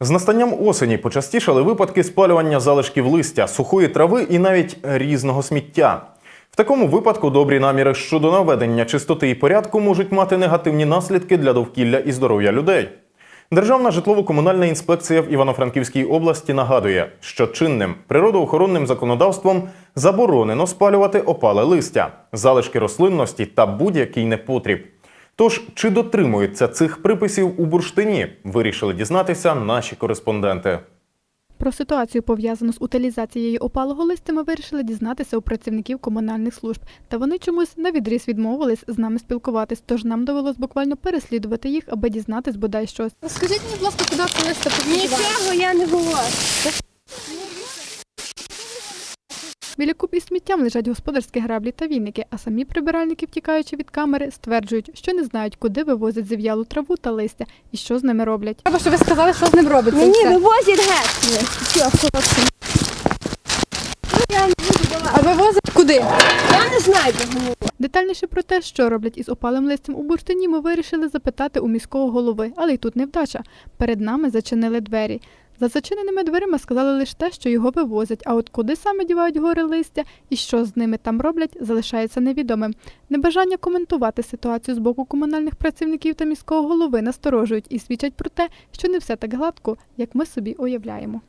З настанням осені почастішали випадки спалювання залишків листя, сухої трави і навіть різного сміття. В такому випадку добрі наміри щодо наведення чистоти і порядку можуть мати негативні наслідки для довкілля і здоров'я людей. Державна житлово-комунальна інспекція в Івано-Франківській області нагадує, що чинним природоохоронним законодавством заборонено спалювати опале листя, залишки рослинності та будь-який непотріб. Тож, чи дотримуються цих приписів у бурштині, вирішили дізнатися наші кореспонденти. Про ситуацію, пов'язану з утилізацією опалого листя, ми вирішили дізнатися у працівників комунальних служб. Та вони чомусь на відріз відмовились з нами спілкуватись, тож нам довелось буквально переслідувати їх, аби дізнатись бодай щось. Скажіть мені, будь ласка, куди це листа Нічого я не говорю. Біля куб із сміттям лежать господарські граблі та вінники, а самі прибиральники, втікаючи від камери, стверджують, що не знають, куди вивозять зів'ялу траву та листя і що з ними роблять. Треба, щоб ви сказали, що з ним робиться. і Мені вивозять геть. А вивозять куди? Я не знаю. Детальніше про те, що роблять із опалим листям у бурштині, ми вирішили запитати у міського голови, але й тут невдача. Перед нами зачинили двері. За зачиненими дверима сказали лише те, що його вивозять, а от куди саме дівають гори листя і що з ними там роблять, залишається невідомим. Небажання коментувати ситуацію з боку комунальних працівників та міського голови насторожують і свідчать про те, що не все так гладко, як ми собі уявляємо.